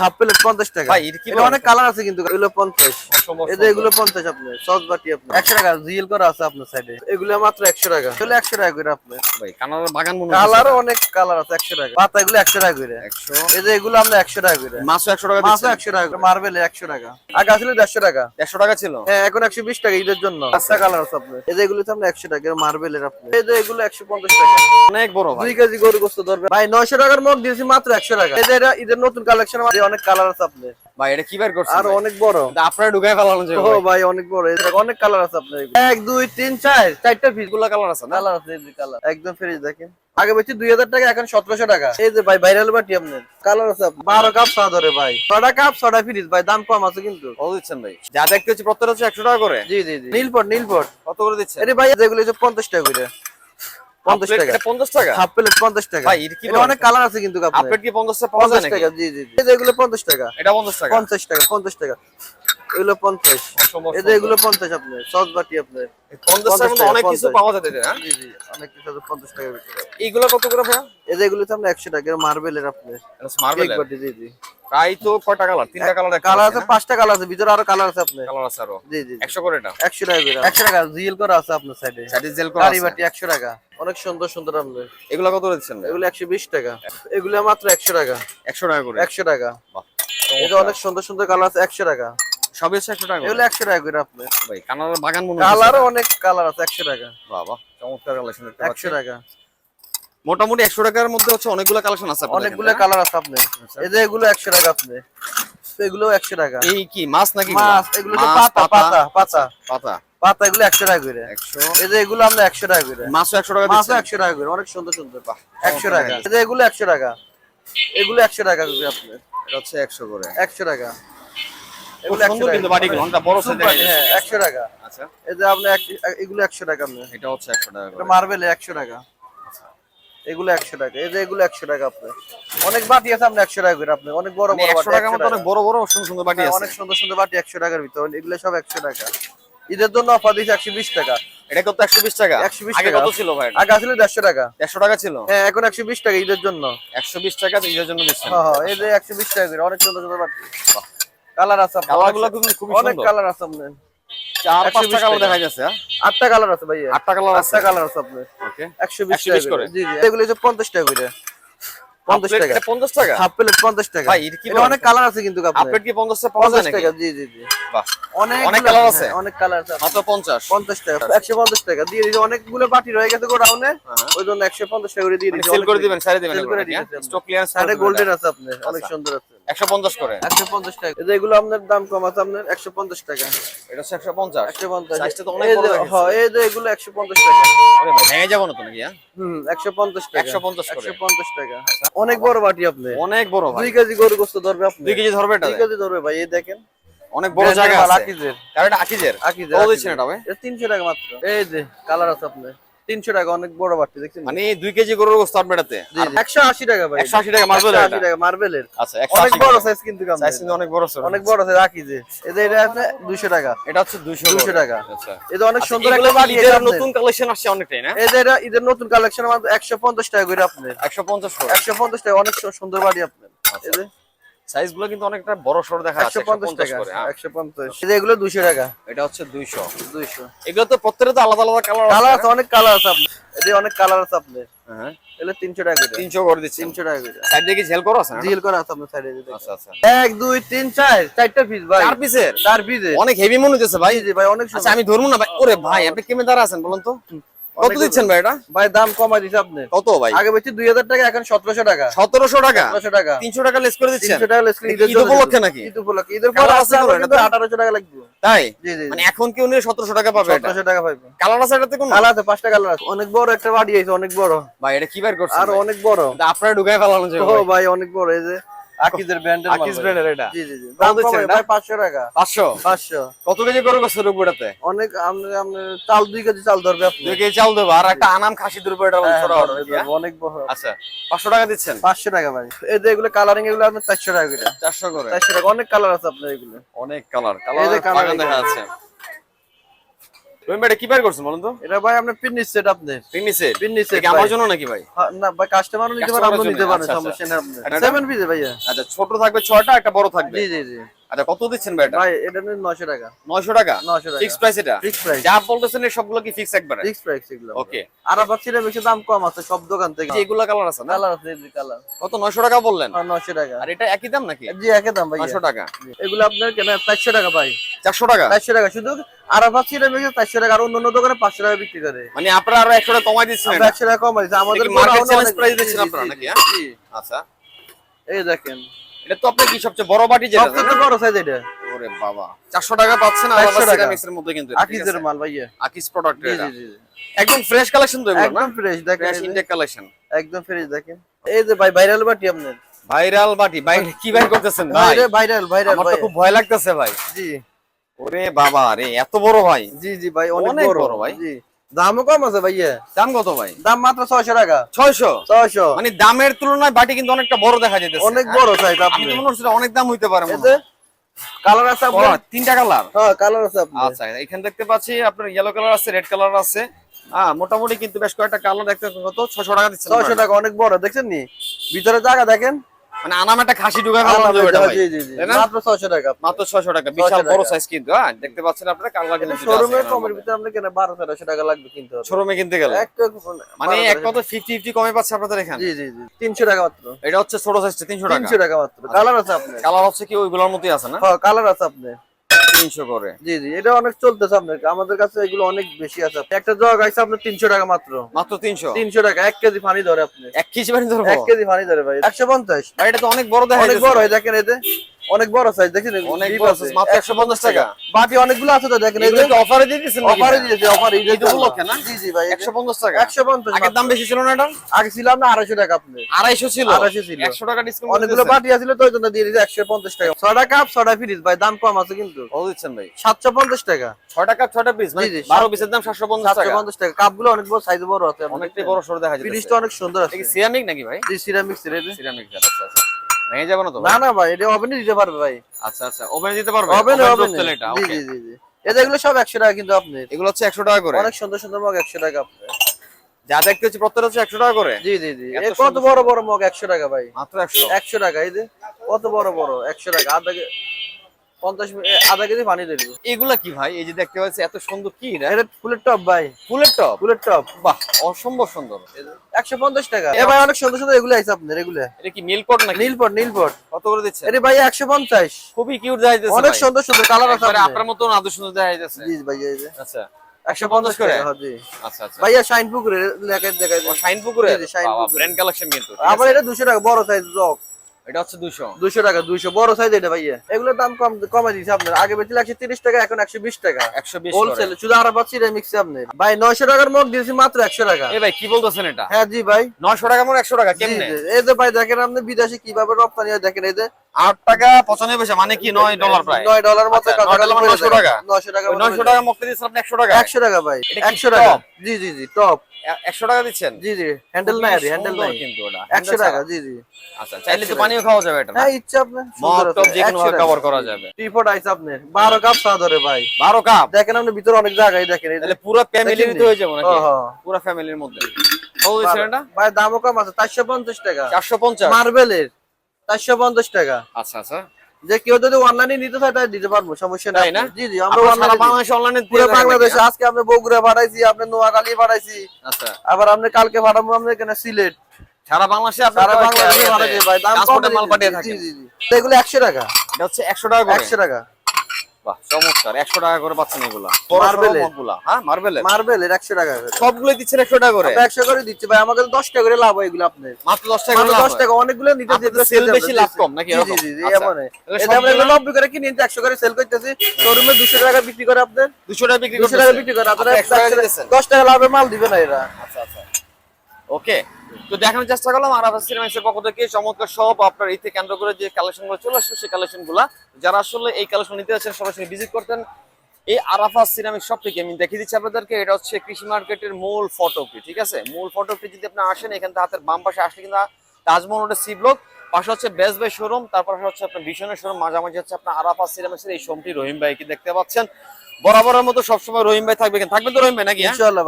Half plate পঞ্চাশ টাকা। অনেক কালার আছে কিন্তু এগুলো পঞ্চাশ। এগুলো পঞ্চাশ আপনার সস বাটি আপনার। একশো টাকা জিএল করা আছে আপনার সাইডে এগুলো মাত্র একশো টাকা। এগুলো একশো টাকা করে আপনার। বাগান কালারও অনেক কালার আছে একশো টাকা। পাতা এগুলো একশো টাকা করে। এই যে এগুলো আমরা একশো টাকা করে। মাছও একশো টাকা মাছও একশো টাকা মার্বেল একশো টাকা। আগে আসলে দেড়শো টাকা। একশো টাকা ছিল? হ্যাঁ এখন একশো বিশ টাকা ঈদের জন্য। পাঁচটা কালার আছে আপনার। এই যে এগুলো আমরা একশো টাকা মার্বেলের আপনার। এই যে এগুলো একশো পঞ্চাশ টাকা। অনেক বড় দুই কেজি গরু গোস্ত ধরবে। ভাই নয়শো টাকার মগ দিয়েছি মাত্র একশো টাকা। এই যে এটা ঈদের নতুন কালেকশন অনেক কালার আছে আপনার। ভাই এটা কি বের করছেন আর অনেক বড়। আপনারা ঢুকাই ফেলানো যাবে ও ভাই। অনেক বড়। দেখো, অনেক কালার আছে আপনার এগুলো। এক দুই তিন চার চারটা পিসগুলা কালার আছে না? কালার আছে এই কালার একদম ফ্রেশ দেখেন। আগে দুই হাজার টাকা এখন সতেরোশো টাকা। এই যে ভাই ভাইরাল বাটি আপনার। কালার আছে আপনার। বারো কাপ চা ধরে ভাই। ছটা কাপ ছটা ফ্রিজ ভাই দাম কম আছে কিন্তু। কত দিচ্ছেন ভাই? যা দেখতে হচ্ছে প্রত্যেকটা হচ্ছে একশো টাকা করে। জি জি জি। নীলপট নীলপট। কত করে দিচ্ছেন? আরে ভাই যেগুলো হচ্ছে পঞ্চাশ টাকা করে। পঞ্চাশ টাকা। এটা পঞ্চাশ টাকা? হাফ প্লেট পঞ্চাশ টাকা। ভাই, কি অনেক কালার আছে কিন্তু আপনার। কি পঞ্চাশ টাকা? পাওয়া যায় পঞ্চাশ নাকি? টাকা জি জি। এগুলো পঞ্চাশ টাকা। এটা পঞ্চাশ টাকা। পঞ্চাশ টাকা পঞ্চাশ টাকা। এগুলো পঞ্চাশ। যে এগুলো পঞ্চাশ আপনার সস বাটি আপনার মধ্যে অনেক কিছু পাওয়া যায় হ্যাঁ? জি জি অনেক কিছু আছে পঞ্চাশ টাকার ভিতরে। এইগুলো কত করে ভাইয়া? এই এগুলো তো আমরা একশো মার্বেলের আপনার মার্বেল কেক বাটি জি জি। প্রায় তো কয়টা কালার? তিনটা কালার কালার আছে পাঁচটা কালার আছে ভিতরে আরও কালার আছে আপনার। কালার আছে আরও? জি জি একশো করে এটা? একশো টাকা করে একশো টাকা? জিএল করা আছে আপনার সাইডে চাটি জেল করা আছে। বাটি একশো টাকা। অনেক সুন্দর সুন্দর আপনার এগুলো কত দিচ্ছেন এগুলো একশো বিশ টাকা। এগুলো মাত্র একশো টাকা। একশো টাকা করে? একশো টাকা। বাহ এটা অনেক সুন্দর সুন্দর কালার আছে একশো টাকা। সবই হচ্ছে একশো টাকা। এগুলো একশো টাকা করে আপনার। ভাই কানাডার বাগান মনে কালারও অনেক কালার আছে একশো টাকা। বাবা চমৎকার কালেকশন একশো টাকা। মোটামুটি একশো টাকার মধ্যে হচ্ছে অনেকগুলো কালেকশন আছে অনেকগুলো কালার আছে আপনার। এই যে এগুলো একশো টাকা আপনার এগুলো একশো টাকা। হ্যাঁ? এই কি মাছ নাকি মাছ এগুলো পাতা পাতা। পাতা পাতা। পাতা। এগুলো একশো টাকা করে। একশো। এই যে এগুলো আমরা একশো টাকা করে। মাছও একশো টাকা মাছও একশো টাকা করে। অনেক সুন্দর সুন্দর। একশো টাকা। এই যে এগুলো একশো টাকা। এগুলো একশো টাকা করে আপনার। এটা হচ্ছে একশো করে। একশো টাকা। সুন্দর কিন্তু বাটিগুলো অনেকটা বড় সাইজ হ্যাঁ একশো টাকা। আচ্ছা। এই যে আপনি এগুলো একশো টাকা আপনার এটা হচ্ছে টাকা এটা টাকা। এগুলো একশো টাকা। এই যে এগুলো একশো টাকা আপনার অনেক বাটি আছে আপনি একশো টাকা করে আপনি। অনেক বড় বড় বাটি টাকার মতো অনেক বড় বড় সুন্দর সুন্দর বাটি হ্যাঁ, আছে। অনেক সুন্দর সুন্দর বাটি একশো টাকার ভিতর। এগুলো সব একশো টাকা। ঈদের জন্য অফার দিয়েছে একশো বিশ টাকা। এটা কত? একশো বিশ টাকা? 120 আগে টাকা। কত ছিল ভাই আগে আসলে দেড়শো টাকা। একশো টাকা ছিল? হ্যাঁ এখন একশো বিশ টাকা ঈদের জন্য। একশো বিশ টাকা ঈদের জন্য দিচ্ছেন। হ্যাঁ হ্যাঁ এই যে একশো বিশ টাকা করে অনেক সুন্দর সুন্দর বাটি। কালার আছে কালারগুলো কিন্তু খুব খুবই অনেক কালার আছে আপনার। চার 120 পাঁচটা কালার দেখা যাচ্ছে হ্যাঁ? আটটা কালার আছে ভাইয়া। আটটা কালার আছে। আটটা কালার আছে আপনার। ওকে। একশো বিশ 120 করে। জি জি। এগুলো হচ্ছে পঞ্চাশ টাকা করে। পঞ্চাশ টাকা। পঞ্চাশ টাকা? হাফ প্লেট পঞ্চাশ টাকা। ভাই, এটা কি অনেক কালার আছে কিন্তু আপনার। প্লেট কি পঞ্চাশ টাকা পাওয়া যায় পঞ্চাশ নাকি? টাকা জি জি জি। অনেক অনেক গুলো- আছে? হ্যাঁ, অনেক কালার আছে। মাত্র টাকা একশো পঞ্চাশ টাকা। দিয়ে অনেকগুলো বাটি রয়ে গেছে গোডাউনে। ওই জন্য একশো পঞ্চাশ টাকা করে দিয়ে সেল মানে করে দিবেন সারি দিবেন স্টক গোল্ডেন আছে আপনার অনেক সুন্দর আছে। করে? টাকা। এই এগুলো আপনার দাম কম আছে আপনার টাকা। এটা সাইজটা তো অনেক বড় হ্যাঁ, এই যে এগুলো একশো পঞ্চাশ টাকা। আরে ভাই, ভেঙে যাব না তো নাকি হ্যাঁ? হুম একশো পঞ্চাশ টাকা। 150 করে। টাকা। অনেক বড় বাটি আপনি। অনেক বড় ভাই দুই কেজি গরু গোস্ত ধরবে আপনি। দুই কেজি ধরবে এটা দুই কেজি ধরবে ভাই এই দেখেন। অনেক বড় জায়গা আছে। আকিজের কারণ আকিজের আকিজের কত আকিজের। দিচ্ছেন এটা ভাই? এটা তিনশো টাকা মাত্র। এই যে কালার আছে আপনার। তিনশো টাকা অনেক বড় বাটি দেখছেন? মানে দুই কেজি গরুর। একশো আশি টাকা ভাই। 180 টাকা মার্বেলের 180 টাকা মার্বেলের আচ্ছা অনেক বড় সাইজ কিন্তু আপনার। সাইজ কিন্তু অনেক বড়। অনেক বড় সাইজ রাখি যে এদের এটা আছে দুইশো টাকা। এটা হচ্ছে দুইশো 200 টাকা। আচ্ছা। এটা অনেক আচ্ছা, সুন্দর একটা বাটি এটা নতুন কালেকশন আসছে অনেকটাই না? এই যে এটা ঈদের নতুন কালেকশন একশো পঞ্চাশ টাকা করে আপনার। একশো পঞ্চাশ একশো পঞ্চাশ টাকা অনেক সুন্দর বাড়ি আপনার। এই যে সাইজগুলো কিন্তু অনেকটা বড় সড় দেখা যাচ্ছে একশো পঞ্চাশ টাকা করে হ্যাঁ। যে এগুলো দুইশো টাকা। এটা হচ্ছে দুইশো। দুইশো। এগুলো তো প্রত্যেকটা তো আলাদা আলাদা কালার কালার আছে অনেক কালার আছে আপনার। এদের অনেক কালার আছে আপনার। হ্যাঁ। এগুলো তিনশো টাকা করে। তিনশো করে দিচ্ছি। তিনশো টাকা করে। সাইড কি ঝেল করো আছে না? জিএল করা আছে আপনার সাইডে আচ্ছা আচ্ছা। এক দুই তিন চার চারটা পিস ভাই। চার পিসের চার পিসে অনেক হেভি মনে হচ্ছে ভাই। জি ভাই অনেক আচ্ছা আমি ধরবো না ভাই। ওরে ভাই আপনি কেমন দাঁড়া আছেন বলুন তো? কত দিচ্ছেন ভাই এটা ভাই দাম কমাই দিছে আপনি কত ভাই? আগে দুই হাজার টাকা এখন সতেরোশো টাকা। সতেরোশো টাকা? সতেরোশো টাকা। তিনশো টাকা লেস করে দিচ্ছেন? তিনশো টাকা less করে ঈদ উপলক্ষে নাকি? ঈদ উপলক্ষে। ঈদের পর আছে কোনো কিন্তু এটাতে? আঠারোশো টাকা লাগবে। তাই? জি জি মানে এখন কেউ নিয়ে সতেরোশো টাকা পাবে এটা? সতেরোশো টাকা পাইবে। কালার আছে এটাতে কোনো? কালার আছে পাঁচটা কালার আছে। অনেক বড় একটা বাড়ি আছে অনেক বড়। ভাই এটা কি বের করছেন আর অনেক বড়। আপনারা ঢুকাই ফেলানো যাবে ও ভাই। ভাই অনেক বড় এই যে আকিজের ব্র্যান্ডের আকিজ ব্র্যান্ডের এটা? জি জি জি। দাম দিচ্ছেন কমাই এটা? পাঁচশো টাকা। পাঁচশো? পাঁচশো। কত কেজি অনেক আপনি আপনি চাল দুই কেজি চাল ধরবে আপনি। কেজি চাল দেবো আর একটা আনাম খাসি দুর্ব এটা হ্যাঁ, ছোট? অনেক বড় আচ্ছা পাঁচশো টাকা দিচ্ছেন? পাঁচশো টাকা ভাই। এই যে এগুলো কালারিং এগুলো টাকা করে। চারশো করে? চারশো টাকা অনেক কালার আছে আপনার এগুলো। অনেক কালার এই কালার দেখা এগুলো। যাচ্ছে রহিম ভাই এটা কি বাইর করছেন বলুন তো? এটা ভাই আপনার পিন সেট আপনার। পিন্নি সেট পিন সেট এটা আমার জন্য নাকি ভাই? হ্যাঁ, না ভাই কাস্টমারও নিতে পারে নিতে পারেন আচ্ছা, সমস্যা নেই আপনার। এটা- পিসে ভাইয়া। আচ্ছা ছোট থাকবে ছটা একটা বড় থাকবে। জি জি জি। আচ্ছা কত দিচ্ছেন ভাই এটা? ভাই এটা নিন নশো টাকা। নয়শো টাকা? নশো টাকা। ফিক্স প্রাইস এটা? ফিক্স প্রাইস যা বলতেছেন এই সবগুলো কি ফিক্স একবারে? ফিক্স প্রাইস এগুলো। ওকে আর আবার ছিটা বেশি দাম কম আছে সব দোকান থেকে। এগুলা কালার আছে না? কালার আছে জি কালার কত নয়শো টাকা বললেন? নশো টাকা। আর এটা একই দাম নাকি? জি একই দাম ভাই নয়শো টাকা। এগুলো আপনার কেন চারশো টাকা ভাই। চারশো টাকা? চারশো টাকা। শুধু আর আবার ছিটা বেশি চারশো টাকা। আর অন্য অন্য দোকানে পাঁচশো টাকা বিক্রি করে। মানে আপনারা আরও একশো টাকা কমাই দিচ্ছেন? আমরা একশো টাকা কম আছে আমাদের মার্কেট চ্যালেঞ্জ প্রাইস দিচ্ছেন আপনারা নাকি হ্যাঁ? জি। আচ্ছা। এই দেখেন। এটা তো আপনি কি সবচেয়ে বড় বাটি যেটা সবচেয়ে বড় সাইজ এটা। ওরে বাবা। 400 টাকা পাচ্ছেন আর 400 টাকা। সিরামিক্স মধ্যে কিন্তু আকিজের মাল ভাইয়া। আকিস প্রোডাক্ট এটা। জি জি। একদম ফ্রেশ কালেকশন তো এগুলো না? একদম ফ্রেশ দেখেন ফ্রেশ এই যে, ইনটেক কালেকশন একদম ফ্রেশ দেখেন। এই যে ভাই ভাইরাল বাটি আপনার। ভাইরাল বাটি ভাই কি ভাই করতেছেন ভাই? ভাইরাল ভাইরাল ভাইরাল আমার তো খুব ভয় লাগতেছে ভাই। জি। ওরে বাবা রে এত বড় ভাই। জি জি ভাই অনেক বড় ভাই। জি। দামও কম আছে ভাইয়া। দাম কত ভাই? দাম মাত্র ছয়শো টাকা। 600 ছয়শো। মানে দামের তুলনায় বাটি কিন্তু অনেকটা বড় দেখা যাইতেছে। অনেক? বড় সাইজ আপনি। মনে হচ্ছে অনেক দাম হইতে পারে কালার আছে ও, আপনার তিনটা কালার? হ্যাঁ কালার আছে আচ্ছা এখানে দেখতে পাচ্ছি আপনার ইয়েলো কালার আছে রেড কালার আছে। হ্যাঁ মোটামুটি কিন্তু বেশ কয়েকটা কালার দেখতে কত? ছশো টাকা দিচ্ছেন ছয়শো টাকা অনেক বড় দেখছেন নি? ভিতরে জায়গা দেখেন। মানে আনাম একটা খাসি ঢুকা ফেলানো যাবে এটা ভাই। জি জি জি। তাই না? মাত্র ছয়শো টাকা। মাত্র ছয়শো টাকা। বিশাল বড় সাইজ কিন্তু হ্যাঁ? দেখতে পাচ্ছেন আপনারা কালার কিন্তু শোরুমের কমের ভিতরে আপনি কেন বারো তেরোশো টাকা লাগবে কিনতে হবে। শোরুমে কিনতে গেলে? মানে 12 এক কথা ফিফটি ফিফটি কমে পাচ্ছে আপনাদের এখানে? জি জি জি। তিনশো টাকা মাত্র। এটা হচ্ছে ছোট সাইজটা তিনশো টাকা। তিনশো টাকা মাত্র। কালার আছে আপনার। কালার হচ্ছে কি ওইগুলোর মতোই আছে না? হ্যাঁ কালার আছে আপনার। তিনশো করে। জি জি এটা অনেক চলতেছে আপনার আমাদের কাছে এগুলো অনেক বেশি আছে। একটা জগ আছে আপনার তিনশো টাকা মাত্র। মাত্র তিনশো? তিনশো টাকা এক কেজি পানি ধরে আপনি। এক কেজি পানি ধরবো? এক কেজি পানি ধরে ভাই একশো পঞ্চাশ। এটা তো অনেক বড় দেখা অনেক বড় হয় দেখেন এতে। অনেক বড় সাইজ দেখেন অনেক ডিপ বড় আছে। মাত্র 150 টাকা। অনেকগুলো আছে তো দেখেন এই অফারে দিয়ে দিচ্ছেন নাকি? অফারে? দিয়েছে অফার উপলক্ষে না? জি জি ভাই একশো পঞ্চাশ টাকা। একশো পঞ্চাশ আগের দাম বেশি ছিল না এটা আগে ছিল আপনার আড়াইশো টাকা আপনি আড়াইশো ছিল? 250 ছিল। একশো টাকা ডিসকাউন্ট অনেকগুলো বাটি আছিল তো ওই জন্য দিয়ে দিয়েছে একশো পঞ্চাশ টাকা। ছটা কাপ ছটা ফ্রিজ ভাই দাম কম আছে কিন্তু। দিচ্ছেন ভাই? সাতশো পঞ্চাশ টাকা। ছয় টাকা ছয়টা পিস মানে জি, জি, বারো সাত- পিসের দাম সাতশো পঞ্চাশ সাতশো টাকা পঞ্চাশ টাকা। কাপগুলো অনেক বড় সাইজ বড় আছে। অনেকটাই বড় সরো দেখা যায় ফ্রিজটা অনেক সুন্দর আছে। সিরামিক নাকি ভাই? জি সিরামিক্স রেডি সিরামিক আচ্ছা আচ্ছা। ভেঙে যাবে না তো না না ভাই এটা ওভেনে দিতে পারবে ভাই। আচ্ছা আচ্ছা ওভেনে দিতে পারবে? ওভেনে ওভেনে এটা জি জি জি এটা এগুলো সব একশো টাকা কিন্তু আপনি এগুলো হচ্ছে একশো টাকা করে। অনেক সুন্দর সুন্দর মগ একশো টাকা আপনি যা দেখতে হচ্ছে প্রত্যেকটা হচ্ছে একশো টাকা করে। জি জি জি। কত বড় বড় মগ একশো টাকা ভাই? মাত্র একশো। একশো টাকা এই যে কত বড় বড় একশো টাকা। আধা কে- পঞ্চাশ আধা কেজি পানি দেবো। এগুলা কি ভাই? এই যে দেখতে পাচ্ছি এত সুন্দর কি এটা এটা ফুলের টপ ভাই। ফুলের টপ? ফুলের টপ। বাহ অসম্ভব সুন্দর। একশো পঞ্চাশ টাকা। এ ভাই অনেক সুন্দর সুন্দর এগুলো আছে আপনার এগুলো। এটা কি মিলকট নাকি? নীলপট নীলপট। কত করে দিচ্ছে এটা ভাই একশো পঞ্চাশ। খুবই কিউট অনেক সুন্দর সুন্দর কালার আছে আপনার। মতন আদর সুন্দর দেখা জি ভাই আচ্ছা। একশো পঞ্চাশ করে? আচ্ছা আচ্ছা। ভাইয়া শাইন পুকুরে দেখাই শাইন পুকুরে জি, জি, শাইন ব্র্যান্ড কালেকশন কিন্তু। আবার এটা দুশো টাকা বড় সাইজ জগ। এটা হচ্ছে 200 200 টাকা 200 বড় সাইজ এটা ভাইয়া। এগুলোর দাম কম কমে দিয়েছে আপনার। আগে একশো তিরিশ টাকা এখন একশো বিশ টাকা। 120 হোলসেল শুধু আর পাচ্ছি রেমিক্সে আপনি ভাই নয়শো টাকার মগ দিয়েছি মাত্র একশো টাকা। এ ভাই কি বলতেছেন এটা? হ্যাঁ জি ভাই। 900 টাকা মোক 100 টাকা কেমনে? এই যে ভাই দেখেন আপনি বিদেশে কীভাবে রপ্তানি হয় দেখেন এই যে 8 টাকা 95 পয়সা মানে কি 9 ডলার প্রায়? নয় ডলার মতো আচ্ছা, নয় মানে 900 টাকা। নয়শো টাকা 900 টাকা মুক্তি দিচ্ছেন আপনি 100 টাকা? একশো টাকা ভাই একশো টাকা। জি জি জি টপ 100 টাকা দিচ্ছেন? জি জি হ্যান্ডেল নাই হ্যান্ডেল নাই। কিন্তু ওটা। একশো টাকা জি জি। আচ্ছা চাইলে তো পানিও খাওয়া যাবে এটা হ্যাঁ ইচ্ছা আপনার মগ যে কোনো কভার করা যাবে। টিপট আইছে আপনার বারো কাপ চা ধরে ভাই। 12 কাপ দেখেন আপনি ভিতরে অনেক জায়গায় দেখেন তাহলে পুরো দেখেননি? হয়ে যাবে নাকি? হ্যাঁ। পুরো ফ্যামিলির মধ্যে। ভাই দামও কম আছে চারশো পঞ্চাশ টাকা। 450 মার্বেলের চারশো পঞ্চাশ টাকা। আচ্ছা আচ্ছা। যে কেউ যদি অনলাইনে নিতে চায় তাই দিতে পারব সমস্যা নাই না? জি জি আমরা আমরা বাংলাদেশে অনলাইনে পুরো বাংলাদেশে। আজকে আপনি বগুড়া পাঠাইছি আপনি নোয়াখালী পাঠাইছি আচ্ছা। আবার আপনি কালকে পাঠাবো আপনি এখানে সিলেট। সারা বাংলাদেশে সারা বাংলাদেশে পাঠাইছি ভাই দাম কম মাল পাঠিয়ে জি জি জি। এগুলো একশো টাকা। এটা হচ্ছে 100 টাকা করে। একশো টাকা। বাহ চমৎকার। 100 টাকা করে পাচ্ছেন এগুলা। Marble-এর। মগগুলা হ্যাঁ মার্বেলের মার্বেলের একশো টাকা করে। সবগুলো দিচ্ছেন 100 টাকা করে? আমরা একশো করে দিচ্ছি। ভাই আমাদের দশ টাকা করে লাভ হয় এগুলো আপনার। মাত্র 10 টাকা করে টাকা অনেকগুলো নিতে আপনাদের দিতে বেশি, লাভ কম, নাকি এরকম? জি জি আচ্ছা। এমন এটা আমরা করে কিনে করে সেল করতেছি। শোরুমে দুশো টাকা বিক্রি করে আপনার 200 টাকা বিক্রি টাকা বিক্রি করে আপনারা আপনি 100 টাকা একশো- দশ টাকা লাভে মাল দিবে না এরা। আচ্ছা আচ্ছা। ওকে? তো দেখানোর চেষ্টা করলাম, আর আবার সিনেমাক্সের পক্ষ থেকে চমৎকার সব আপনার থেকে কেন্দ্র করে যে কালেকশনগুলো চলে আসছে, সেই কালেকশনগুলা যারা আসলে এই কালেকশন নিতে যাচ্ছেন, সরাসরি ভিজিট করতেন, এই আরাফা সিরামিক শপ থেকে আমি দেখিয়ে দিচ্ছি আপনাদেরকে, এটা হচ্ছে কৃষি মার্কেটের মূল ফটোকপি ঠিক আছে? মূল ফটোকপি যদি আপনি আসেন, এখান থেকে হাতের বাম পাশে আসলে কিন্তু তাজমহল রোডের সি ব্লক পাশে হচ্ছে বেস্ট বাই শোরুম তারপর হচ্ছে আপনার ভীষণের শোরুম মাঝামাঝি হচ্ছে আপনার আরাফা সিরামিক্সের এই শোরুমটি রহিম ভাইকে দেখতে পাচ্ছেন। বরাবরের মতো সবসময় রহিম ভাই থাকবে থাকবেন তো রহিম ভাই নাকি হ্যাঁ? ইনশাআল্লাহ